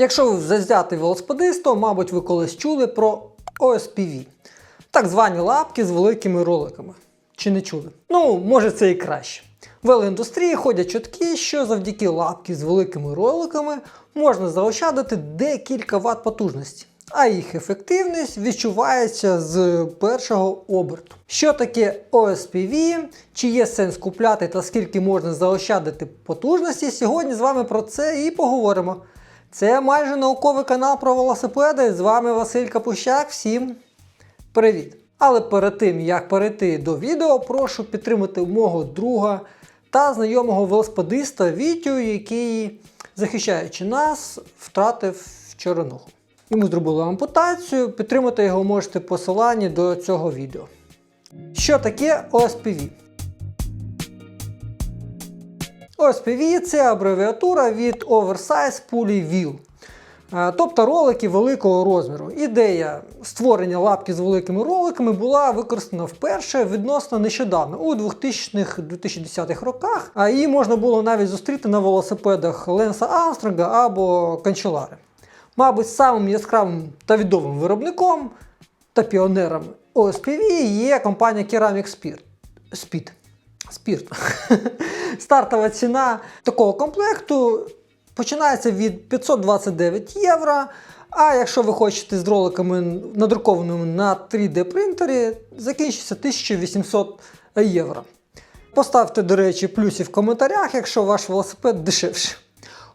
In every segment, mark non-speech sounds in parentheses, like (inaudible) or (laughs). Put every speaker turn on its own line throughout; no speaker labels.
Якщо ви завзятий велосипедист, то, мабуть, ви колись чули про OSPV. Так звані лапки з великими роликами. Чи не чули? Ну, може це і краще. В велоіндустрії ходять чутки, що завдяки лапки з великими роликами можна заощадити декілька ватт потужності, а їх ефективність відчувається з першого оберту. Що таке OSPV, чи є сенс купляти та скільки можна заощадити потужності, сьогодні з вами про це і поговоримо. Це майже науковий канал про велосипеди. З вами Василь Капущак. Всім привіт! Але перед тим як перейти до відео, прошу підтримати мого друга та знайомого велосипедиста Вітю, який, захищаючи нас, втратив ногу. Йому зробили ампутацію. Підтримати його можете посиланні до цього відео. Що таке OSPV? OSPV це абревіатура від Oversize Pulley Wheel. Тобто ролики великого розміру. Ідея створення лапки з великими роликами була використана вперше відносно нещодавно, у 2000-2010-х роках. А її можна було навіть зустріти на велосипедах Ленса Армстронга або Канчелари. Мабуть, самим яскравим та відомим виробником та піонером OSPV є компанія Ceramic Speed. Спірт. (laughs) Стартова ціна такого комплекту починається від 529 євро. А якщо ви хочете з роликами надрукованими на 3D принтері, закінчиться 1800 євро. Поставте, до речі, плюси в коментарях, якщо ваш велосипед дешевший.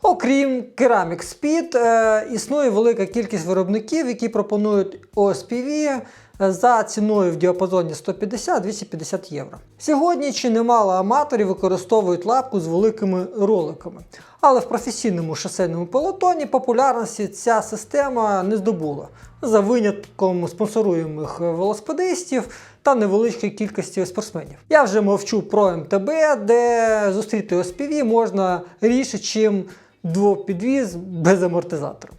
Окрім Ceramic Speed, е, існує велика кількість виробників, які пропонують OSPV за ціною в діапазоні 150-250 євро. Сьогодні чи немало аматорів використовують лапку з великими роликами. Але в професійному шосейному пелотоні популярності ця система не здобула за винятком спонсоруємих велосипедистів та невеличкої кількості спортсменів. Я вже мовчу про МТБ, де зустріти OSPV можна рідше, чим двопідвіз без амортизатора.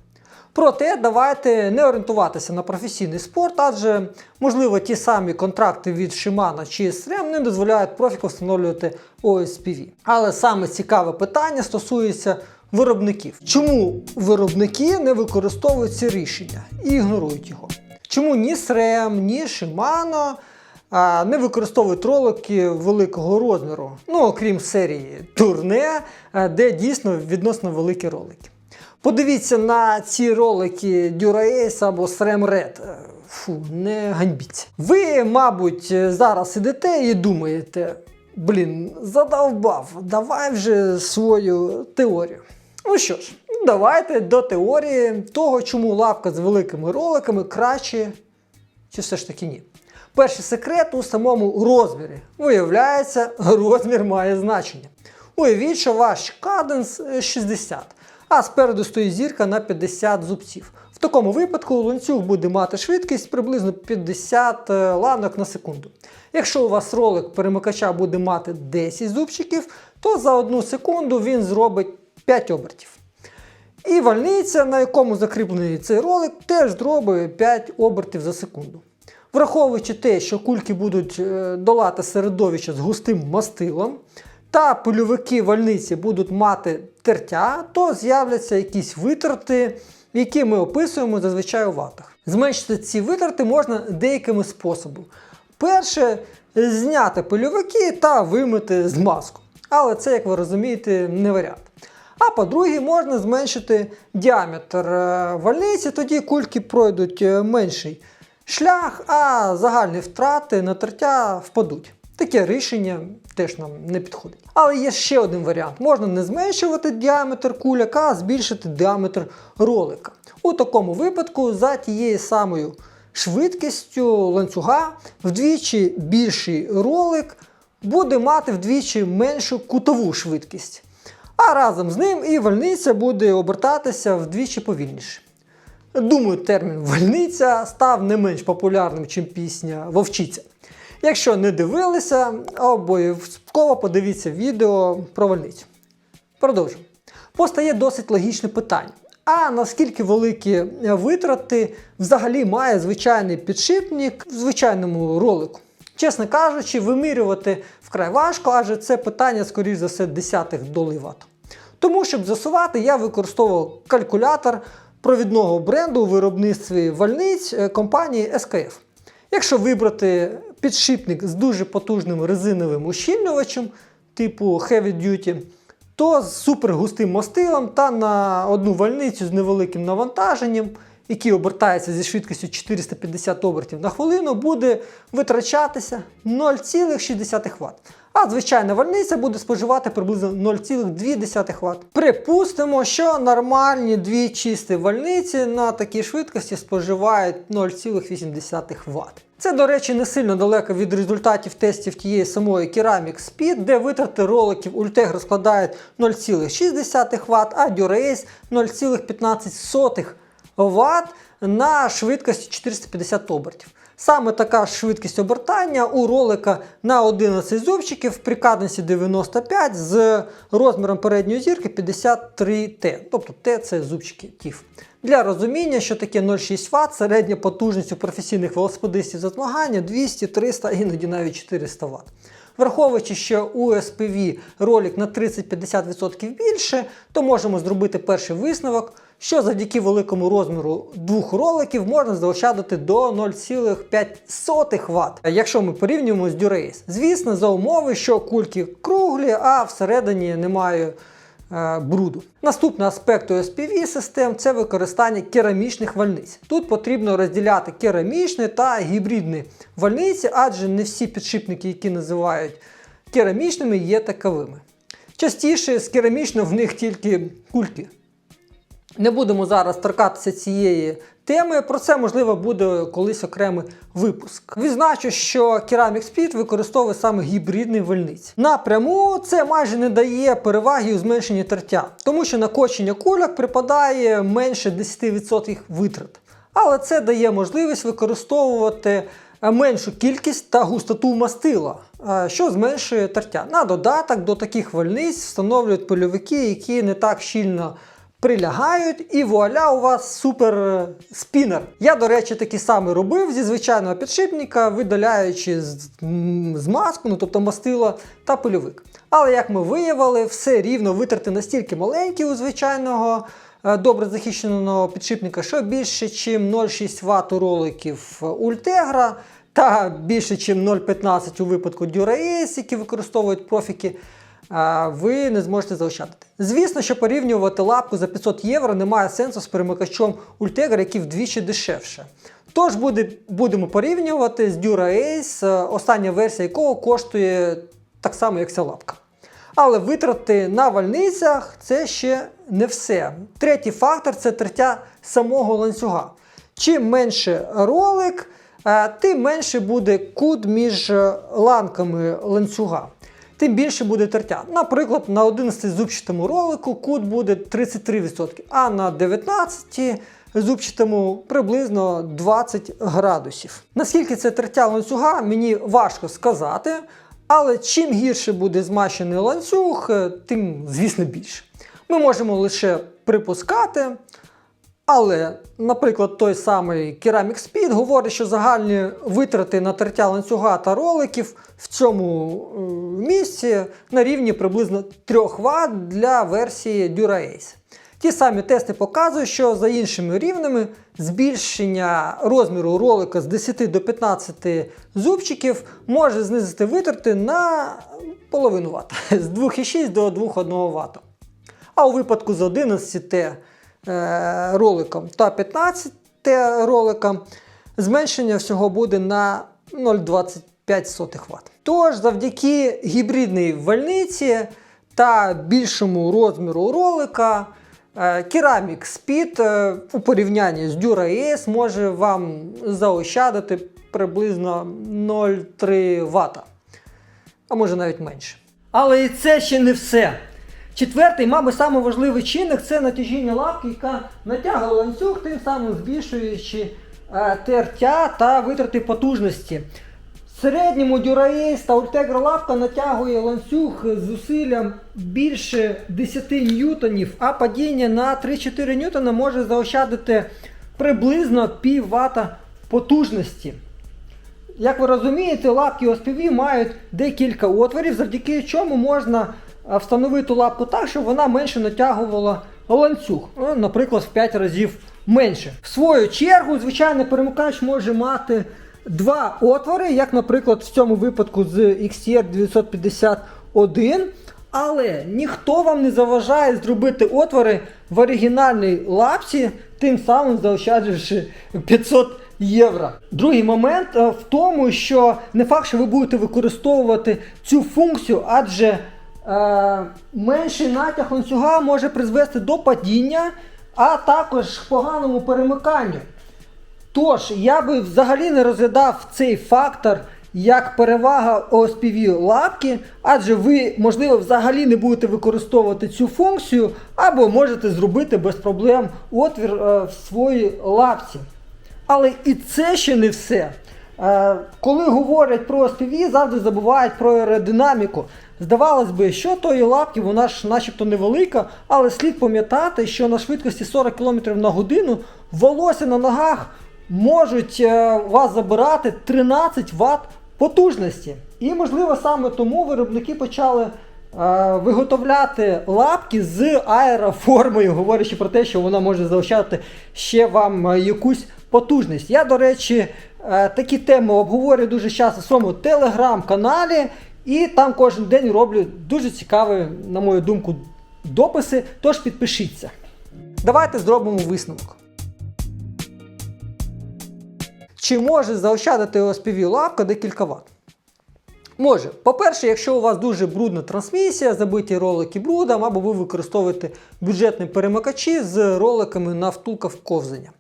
Проте давайте не орієнтуватися на професійний спорт, адже, можливо, ті самі контракти від Shimano чи SRAM не дозволяють профіку встановлювати OSPV. Але саме цікаве питання стосується виробників. Чому виробники не використовують ці рішення і ігнорують його? Чому ні SRAM, ні а, не використовують ролики великого розміру, ну окрім серії турне, де дійсно відносно великі ролики. Подивіться на ці ролики Dura-Ace або SRAM Red. Е, Фу, не ганьбіться. Ви, мабуть, зараз сидите і думаєте, блін, задовбав, давай вже свою теорію. Ну що ж, давайте до теорії того, чому лапка з великими роликами краще, чи все ж таки ні. Перший секрет у самому розмірі. Виявляється, розмір має значення. Уявіть, що ваш каденс е, 60, а спереду стоїть зірка на 50 зубців. В такому випадку ланцюг буде мати швидкість приблизно 50 е, ланок на секунду. Якщо у вас ролик перемикача буде мати 10 зубчиків, то за одну секунду він зробить 5 обертів. І вальниця, на якому закріплений цей ролик, теж зробить 5 обертів за секунду. Враховуючи те, що кульки будуть е, долати середовище з густим мастилом, та польовики вальниці будуть мати тертя, то з'являться якісь витрати, які ми описуємо зазвичай у ватах. Зменшити ці витрати можна деякими способами. Перше, зняти польовики та вимити змазку. Але це, як ви розумієте, не варіант. А по-друге, можна зменшити діаметр е, вальниці, тоді кульки пройдуть е, менший шлях, а загальні втрати на тертя впадуть. Таке рішення теж нам не підходить. Але є ще один варіант: можна не зменшувати діаметр куляка, а збільшити діаметр ролика. У такому випадку за тією самою швидкістю ланцюга вдвічі більший ролик буде мати вдвічі меншу кутову швидкість. А разом з ним і вальниця буде обертатися вдвічі повільніше. Думаю, термін вальниця став не менш популярним, ніж пісня Вовчиця. Якщо не дивилися, обов'язково подивіться відео про вальницю. Продовжуємо. Постає досить логічне питання. А наскільки великі витрати взагалі має звичайний підшипник в звичайному ролику? Чесно кажучи, вимірювати вкрай важко, адже це питання, скоріш за все, десятих долей ватт. Тому, щоб з'ясувати, я використовував калькулятор провідного бренду у виробництві вальниць е, компанії SKF. Якщо вибрати підшипник з дуже потужним резиновим ущільнювачем, типу Heavy Duty, то з супергустим мостилом та на одну вальницю з невеликим навантаженням, який обертається зі швидкістю 450 обертів на хвилину, буде витрачатися 0,6 Вт. А звичайна вальниця буде споживати приблизно 0,2 Вт. Припустимо, що нормальні дві чисті вальниці на такій швидкості споживають 0,8 Вт. Це, до речі, не сильно далеко від результатів тестів тієї самої Ceramic Speed, де витрати роликів Ultegra складають 0,6 Вт, а Dura-Ace 0,15 Вт на швидкості 450 обертів. Саме така швидкість обертання у ролика на 11 зубчиків при каденсі 95 з розміром передньої зірки 53Т. Тобто Т це зубчики TIF. Для розуміння, що таке 0,6 Вт, середня потужність у професійних велосипедистів за змагання 200, 300, іноді навіть 400 Вт. Враховуючи, що у SPV ролик на 30-50% більше, то можемо зробити перший висновок, що завдяки великому розміру двох роликів можна заощадити до 0,5 Вт, якщо ми порівнюємо з Dura-Ace. Звісно, за умови, що кульки круглі, а всередині немає е, бруду. Наступний аспект SPV систем це використання керамічних вальниць. Тут потрібно розділяти керамічні та гібридні вальниці, адже не всі підшипники, які називають керамічними, є таковими. Частіше з керамічного в них тільки кульки. Не будемо зараз торкатися цієї теми. Про це можливо буде колись окремий випуск. Відзначу, що Ceramic Speed використовує саме гібридний вальниць. Напряму це майже не дає переваги у зменшенні тертя, тому що на кочення припадає менше 10% витрат. Але це дає можливість використовувати е, меншу кількість та густоту мастила, е, що зменшує тертя. На додаток до таких вальниць встановлюють польовики, які не так щільно прилягають, і вуаля, у вас супер е, спінер. Я, до речі, такий самий робив зі звичайного підшипника, видаляючи з- м, змазку, ну тобто мастила та польовик. Але як ми виявили, все рівно витрати настільки маленькі у звичайного е, добре захищеного підшипника, що більше, ніж 0,6 Вт у роликів Ultegra та більше, ніж 0,15 у випадку Dura-Ace, які використовують профіки ви не зможете заощадити. Звісно, що порівнювати лапку за 500 євро немає сенсу з перемикачом Ultegra, який вдвічі дешевше. Тож буде, будемо порівнювати з Dura-Ace, е, остання версія якого коштує так само, як ця лапка. Але витрати на вальницях це ще не все. Третій фактор це тертя самого ланцюга. Чим менше ролик, е, тим менше буде кут між е, ланками ланцюга. Тим більше буде тертя. Наприклад, на 11 зубчатому ролику кут буде 33%, а на 19 зубчатому приблизно 20 градусів. Наскільки це тертя ланцюга, мені важко сказати. Але чим гірше буде змащений ланцюг, е, тим, звісно, більше. Ми можемо лише припускати. Але, наприклад, той самий Ceramic Speed говорить, що загальні витрати на тертя ланцюга та роликів в цьому е, місці на рівні приблизно 3 Вт для версії Dura-Ace. Ті самі тести показують, що за іншими рівнями збільшення розміру ролика з 10 до 15 зубчиків може знизити витрати на половину Вт (laughs) з 2,6 до 2,1 Вт. А у випадку з 11 е, роликом та 15 роликом зменшення всього буде на 0,25 Вт. Тож, завдяки гібридній вальниці та більшому розміру ролика, е, Ceramic Speed е, у порівнянні з Dura-Ace може вам заощадити приблизно 0,3 Вт, а може навіть менше. Але і це ще не все. Четвертий, мабуть, самий важливий чинник це натяжіння лапки, яка натягує ланцюг, тим самим збільшуючи е, тертя та витрати потужності. В середньому Dura-Ace та Ultegra лапка натягує ланцюг з зусиллям більше 10 ньютонів, а падіння на 3-4 ньютона може заощадити приблизно пів вата потужності. Як ви розумієте, лапки OSPV мають декілька отворів, завдяки чому можна встановити лапку так, щоб вона менше натягувала ланцюг, ну, наприклад, в 5 разів менше. В свою чергу, звичайний перемикач може мати два отвори, як, наприклад, в цьому випадку з XTR 951. Але ніхто вам не заважає зробити отвори в оригінальній лапці, тим самим заощаджуючи 500 євро. Другий момент е, в тому, що не факт, що ви будете використовувати цю функцію, адже менший натяг ланцюга може призвести до падіння, а також поганому перемиканню. Тож, я би взагалі не розглядав цей фактор як перевага OSPV лапки, адже ви, можливо, взагалі не будете використовувати цю функцію, або можете зробити без проблем отвір е, в своїй лапці. Але і це ще не все. Е, коли говорять про OSPV, завжди забувають про аеродинаміку. Здавалось би, що тої лапки, вона ж начебто невелика, але слід пам'ятати, що на швидкості 40 км на годину волосся на ногах можуть е, вас забирати 13 Вт потужності. І можливо саме тому виробники почали е, виготовляти лапки з аероформою, говорячи про те, що вона може заощадити ще вам е, якусь потужність. Я, до речі, такі теми обговорюю дуже часто в своєму телеграм-каналі, і там кожен день роблю дуже цікаві, на мою думку, дописи. Тож підпишіться. Давайте зробимо висновок. Чи може заощадити OSPV лапка декілька ватт? Може. По-перше, якщо у вас дуже брудна трансмісія, забиті ролики брудом, або ви використовуєте бюджетні перемикачі з роликами на втулках ковзання.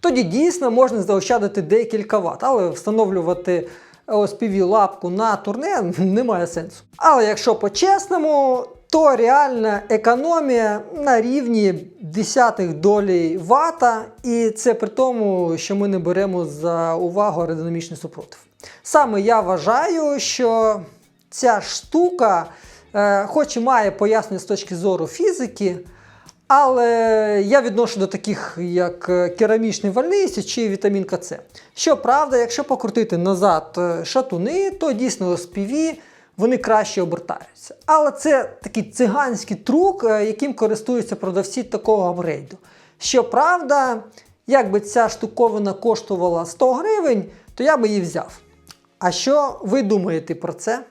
Тоді дійсно можна заощадити декілька ватт, але встановлювати OSPV лапку на турне (laughs) немає сенсу. Але якщо по-чесному, то реальна економія на рівні десятих долей вата, і це при тому, що ми не беремо за увагу аеродинамічний супротив. Саме я вважаю, що ця штука, е, хоч і має пояснення з точки зору фізики, але я відношу до таких, як е, керамічний вальнисті чи вітамінка С. Щоправда, якщо покрутити назад е, шатуни, то дійсно SPV вони краще обертаються. Але це такий циганський трюк, е, яким користуються продавці такого апгрейду. Щоправда, якби ця штуковина коштувала 100 гривень, то я би її взяв. А що ви думаєте про це?